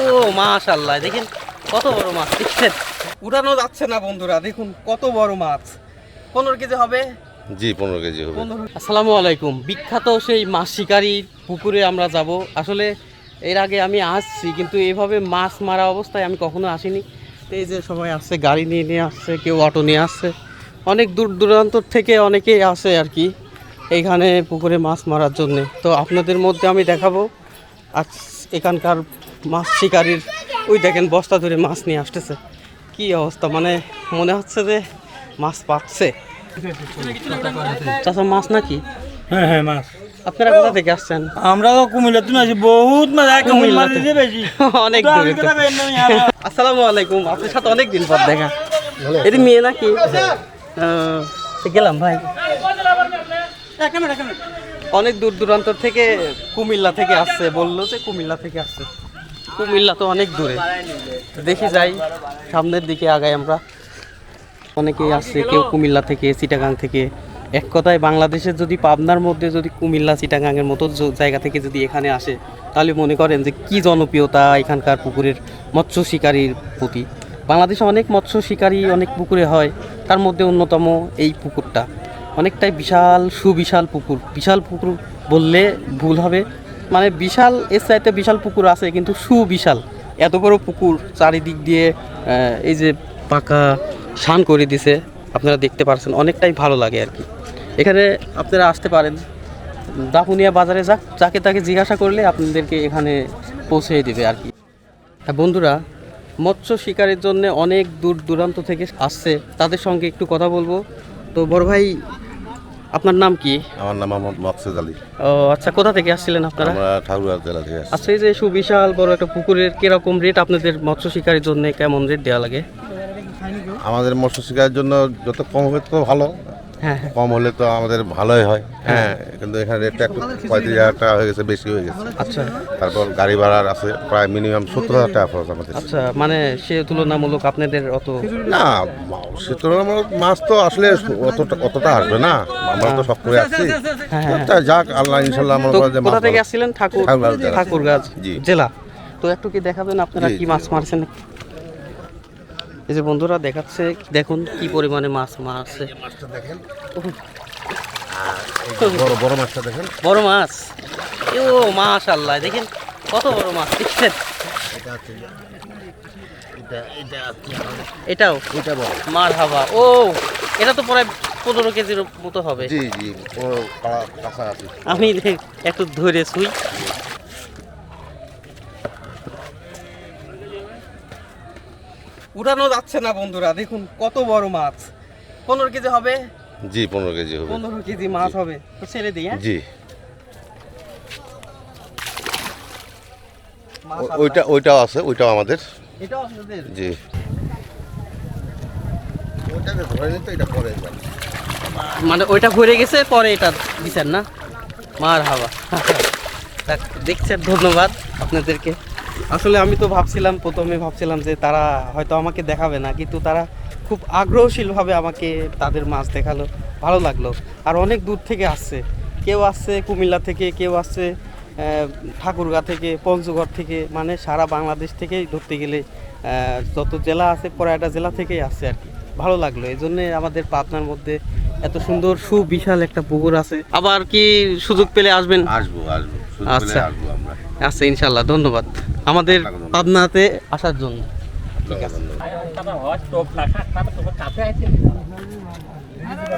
ও মাশাল্লাহ দেখেন কত বড় মাছ দেখছেন উঠানো যাচ্ছে না বন্ধুরা দেখুন কত বড় মাছ। পনেরো কেজি হবে? জি পনেরো কেজি হবে। আসসালামু আলাইকুম বিখ্যাত সেই মাছ শিকারি পুকুরে আমরা যাব। আসলে এর আগে আমি আসছি কিন্তু এভাবে মাছ মারা অবস্থায় আমি কখনো আসিনি। তো এই যে সবাই আসছে গাড়ি নিয়ে নিয়ে আসছে কেউ অটো নিয়ে আসছে। অনেক দূর দূরান্তর থেকে অনেকেই আসে আর কি। এইখানে পুকুরে মাছ মারার জন্যে। তো আপনাদের মধ্যে আমি দেখাবো আজ এখানকার মাছ শিকারির ওই দেখেন বস্তা ধরে মাছ নিয়ে আসতেছে। কি অবস্থা? মানে মনে হচ্ছে যে মাছ পাচ্ছে। চাচা মাছ নাকি? হ্যাঁ হ্যাঁ মাছ। আপনারা কোথা থেকে আসছেন? আমরা তো কুমিল্লা তুমি আছি বহুত মাছ এক কুমিল মাছ বেশি। অনেক দূরে আসসালামু আলাইকুম আপনার সাথে অনেক দিন পর দেখা। এটি মেয়ে নাকি? গেলাম ভাই। অনেক দূর দূরান্ত থেকে কুমিল্লা থেকে আসছে, বলল যে কুমিল্লা থেকে আসছে। কুমিল্লা তো অনেক দূরে। দেখি যাই, সামনের দিকে আগাই আমরা। অনেকেই আসছে, কেউ কুমিল্লা থেকে, চিটাগাং থেকে। এক কথায় বাংলাদেশের যদি পাবনার মধ্যে যদি কুমিল্লা চিটাগাংয়ের মতো জায়গা থেকে যদি এখানে আসে, তাহলে মনে করেন যে কি জনপ্রিয়তা এখানকার পুকুরের মৎস্য শিকারীর প্রতি। বাংলাদেশে অনেক মৎস্য শিকারী, অনেক পুকুরে হয়, তার মধ্যে অন্যতম এই পুকুরটা। অনেকটাই বিশাল, সুবিশাল পুকুর। বিশাল পুকুর বললে ভুল হবে। মানে বিশাল, এর চাইতে বিশাল পুকুর আছে, কিন্তু সুবিশাল। এত বড় পুকুর চারিদিক দিয়ে এই যে পাকা শান করে দিছে, আপনারা দেখতে পারছেন, অনেকটাই ভালো লাগে আর কি। এখানে আপনারা আসতে পারেন। দাপুনিয়া বাজারে যাক, যাকে তাকে জিজ্ঞাসা করলে আপনাদেরকে এখানে পৌঁছে দেবে আর কি। হ্যাঁ বন্ধুরা, মৎস্য শিকারের জন্য অনেক দূর দূরান্ত থেকে আসছে। তাদের সঙ্গে একটু কথা বলব। তো বড় ভাই আপনার নাম কি? আমার নাম মোহাম্মদ মকসুদ আলী। ও আচ্ছা কোথা থেকে আসছিলেন আপনারা? আমরা ঠাকুরগাঁও জেলা থেকে আসছি। আচ্ছা এই যে সুবিশাল বড় একটা পুকুরের কীরকম রেট আপনাদের মৎস্য শিকারের জন্য কেমন রেট দেওয়া লাগে? আমাদের মৎস্য শিকারের জন্য যত কম হবে তত ভালো। কম হলে তো আমাদের ভালোই হয়। হ্যাঁ। কিন্তু এখানে রেটটা একটু পঁয়ত্রিশ হাজার টাকা হয়ে গেছে বেশি হয়ে গেছে। আচ্ছা। তারপর গাড়ি ভাড়ার আছে প্রায় মিনিমাম সত্তর হাজার টাকা খরচ আমাদের। আচ্ছা মানে সে তুলনামূলক আপনাদের অত না সে তুলনামূলক মাছ তো আসলে অতটা অতটা আসবে না। আমরা তো সব করে আসছি। হ্যাঁ, হ্যাঁ। যাক আল্লাহ ইনশাল্লাহ আমার কোথা থেকে আসছিলেন? ঠাকুর ঠাকুরগাঁও জেলা। জি। জেলা। তো একটু কি দেখাবেন আপনারা কি মাছ মারছেন? এই যে বন্ধুরা দেখাচ্ছে দেখুন কি পরিমাণে মাছ মারছে যে বড় বড় মাছটা দেখেন। বড় মাছ? ও মাশাল্লাহ দেখেন কত বড় মাছ দেখছেন এটাও? এটা বড়। মার হাবা ও এটা তো প্রায় পনেরো কেজির মতো হবে। জি জি আছে আমি একটু ধরে শুই। উঠানো যাচ্ছে না বন্ধুরা দেখুন কত বড় মাছ। পনেরো কেজি হবে? জি পনেরো কেজি হবে। পনেরো কেজি মাছ হবে। তো ছেড়ে দিই হ্যাঁ? জি। ওইটা ওইটাও আছে ওইটাও আমাদের। এটাও আপনাদের? জি। ওইটাকে ধরে নিতে এটা পরে মানে ওইটা ভরে গেছে পরে এটা দিছেন না? মার হাওয়া দেখছেন ধন্যবাদ আপনাদেরকে। আসলে আমি তো ভাবছিলাম প্রথমে ভাবছিলাম যে তারা হয়তো আমাকে দেখাবে না কিন্তু তারা খুব আগ্রহশীলভাবে আমাকে তাদের মাছ দেখাল ভালো লাগল। আর অনেক দূর থেকে আসছে। কেউ আসছে কুমিল্লা থেকে কেউ আসছে ঠাকুরগাঁ থেকে পঞ্চগড় থেকে মানে সারা বাংলাদেশ থেকেই ধরতে গেলে যত জেলা আছে কয়েকটা জেলা থেকেই আসছে আর কি। ভালো লাগল। এই জন্যে আমাদের পাবনার মধ্যে এত সুন্দর সুবিশাল একটা পুকুর আছে। আবার কি সুযোগ পেলে আসবেন? আসব আসব। আচ্ছা। আসব আমরা। আচ্ছা ইনশাল্লাহ ধন্যবাদ। আমাদের পাবনাতে আসার জন্য।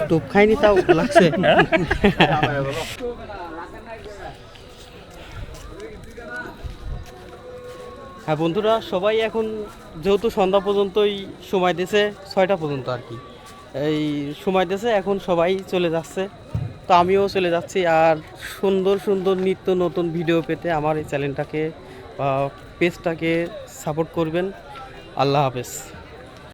টুপ খাইনি তাও লাগছে। হ্যাঁ বন্ধুরা, সবাই এখন যেহেতু সন্ধ্যা পর্যন্তই সময় দিয়েছে, ছয়টা পর্যন্ত আর কি। এই সময় দিয়েছে, এখন সবাই চলে যাচ্ছে। তো আমিও চলে যাচ্ছি আর সুন্দর সুন্দর নিত্য নতুন ভিডিও পেতে আমার এই চ্যানেলটাকে বা পেজটাকে সাপোর্ট করবেন। আল্লাহ হাফেজ।